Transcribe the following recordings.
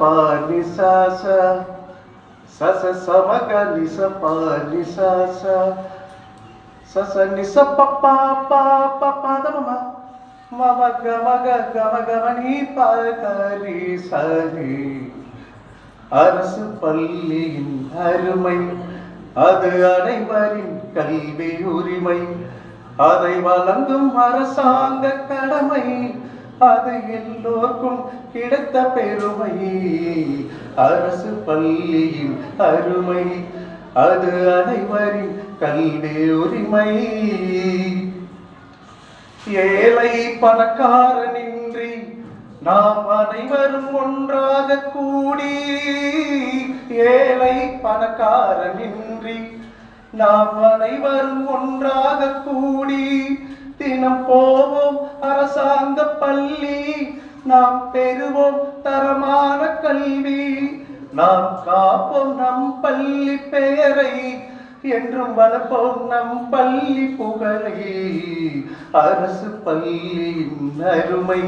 पानि सा सस समग निस पानि सा सस निस पप्पा पा पप्पा द मम मम गम गम गमनि பகரி சரி அரசு பள்ளியின் அருமை அது அனைவரின் கல்வி உரிமை அதை வழங்கும் அரசாங்க கடமை அது எல்லோருக்கும் கிடைத்த பெருமை. அரசு பள்ளியின் அருமை அது அனைவரின் கல்வி உரிமை. ஏழை பணக்காரனின்றி நாம் அனைவரும் ஒன்றாக கூடி ஏழை பணக்காரனின்றி நாம் அனைவரும் ஒன்றாக கூடி நாம் பெறுவோம் தரமான கல்வி. நாம் காப்போம் நம் பள்ளி பெயரை என்றும் வளர்ப்போம் நம் பள்ளி புகழை. அரசு பள்ளியின் அருமை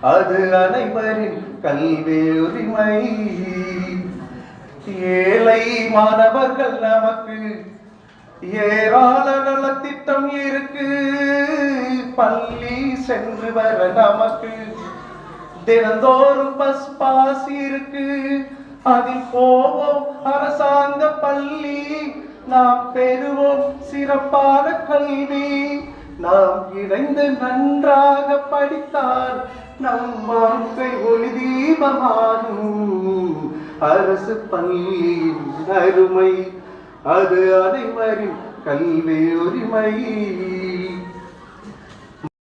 அது அனைவரின் கல்வி உரிமை. ஏழை மாணவர்கள் நமக்கு ஏராள நலத்திட்டம் இருக்கு. பள்ளி சென்று வர நமக்கு தினந்தோறும் பஸ் பாஸ் இருக்கு. அதில் போவோம். அரசாங்க பள்ளி. நாம் பெறுவோம் சிறப்பான கல்வி. நாம் இணைந்து நன்றாக படித்தால் நம் வாழ்க்கை ஒளி தீபமாகும் அரசு பள்ளியின் அருமை. அது அனைவரின் கல்வி உரிமை.